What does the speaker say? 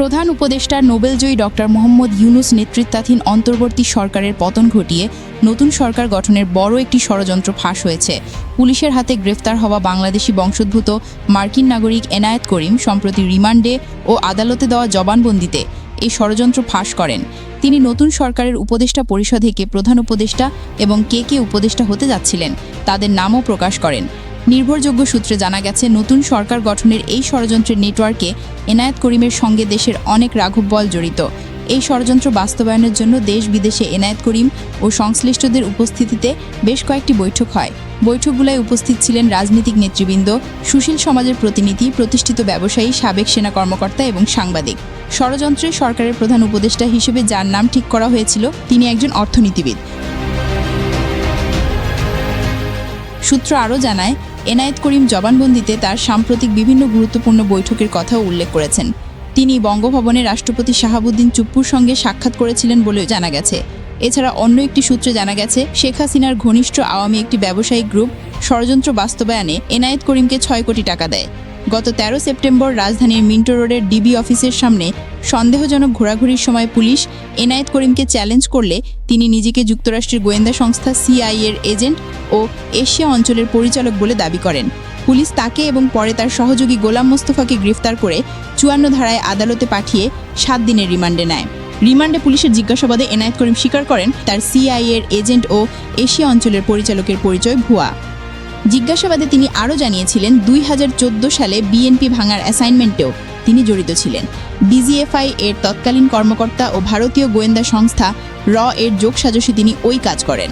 প্রধান উপদেষ্টা নোবেলজয়ী ডক্টর মোহাম্মদ ইউনুস নেতৃত্বাধীন অন্তর্বর্তী সরকারের পতন ঘটিয়ে নতুন সরকার গঠনের বড় একটি ষড়যন্ত্র ফাঁস হয়েছে। পুলিশের হাতে গ্রেফতার হওয়া বাংলাদেশি বংশোদ্ভূত মার্কিন নাগরিক এনায়েত করিম সম্প্রতি রিমান্ডে ও আদালতে দেওয়া জবানবন্দিতে এই ষড়যন্ত্র ফাঁস করেন। তিনি নতুন সরকারের উপদেষ্টা পরিষদ থেকে প্রধান উপদেষ্টা এবং কে কে উপদেষ্টা হতে যাচ্ছিলেন, তাদের নামও প্রকাশ করেন। নির্ভরযোগ্য সূত্রে জানা গেছে, নতুন সরকার গঠনের এই ষড়যন্ত্রের নেটওয়ার্কে এনায়েত করিমের সঙ্গে দেশের অনেক রাঘব বল জড়িত। এই ষড়যন্ত্র বাস্তবায়নের জন্য দেশ বিদেশে এনায়েত করিম ও সংশ্লিষ্টদের উপস্থিতিতে বেশ কয়েকটি বৈঠক হয়। বৈঠকগুলোয় উপস্থিত ছিলেন রাজনৈতিক নেতৃবৃন্দ, সুশীল সমাজের প্রতিনিধি, প্রতিষ্ঠিত ব্যবসায়ী, সাবেক সেনা কর্মকর্তা এবং সাংবাদিক। ষড়যন্ত্রে সরকারের প্রধান উপদেষ্টা হিসেবে যার নাম ঠিক করা হয়েছিল, তিনি একজন অর্থনীতিবিদ। সূত্র আরও জানায় এনায়েত করিম জবানবন্দিতে তার সাম্প্রতিক বিভিন্ন গুরুত্বপূর্ণ বৈঠকের কথাও উল্লেখ করেছেন। তিনি বঙ্গভবনে রাষ্ট্রপতি শাহাবুদ্দিন চুপ্পুর সঙ্গে সাক্ষাৎ করেছিলেন বলেও জানা গেছে। এছাড়া অন্য একটি সূত্রে জানা গেছে, শেখ হাসিনার ঘনিষ্ঠ আওয়ামী একটি ব্যবসায়িক গ্রুপ ষড়যন্ত্র বাস্তবায়নে এনায়েত করিমকে ছয় কোটি টাকা দেয়। গত তেরো সেপ্টেম্বর রাজধানীর মিন্টো রোডের ডিবি অফিসের সামনে সন্দেহজনক ঘোরাঘুরির সময় পুলিশ এনায়েত করিমকে চ্যালেঞ্জ করলে তিনি নিজেকে যুক্তরাষ্ট্রের গোয়েন্দা সংস্থা সিআই এর এজেন্ট ও এশিয়া অঞ্চলের পরিচালক বলে দাবি করেন। পুলিশ তাকে এবং পরে তার সহযোগী গোলাম মোস্তফাকে গ্রেফতার করে চুয়ান্ন ধারায় আদালতে পাঠিয়ে সাত দিনের রিমান্ডে নেয়। রিমান্ডে পুলিশের জিজ্ঞাসাবাদে এনায়েত করিম স্বীকার করেন, তার সিআই এর এজেন্ট ও এশিয়া অঞ্চলের পরিচালকের পরিচয় ভুয়া। জিজ্ঞাসাবাদে তিনি আরও জানিয়েছিলেন, দুই হাজার চোদ্দ সালে বিএনপি ভাঙার অ্যাসাইনমেন্টেও তিনি জড়িত ছিলেন। ডিজিএফআই এর তৎকালীন কর্মকর্তা ও ভারতীয় গোয়েন্দা সংস্থা র এর যোগসাজশে তিনি ওই কাজ করেন।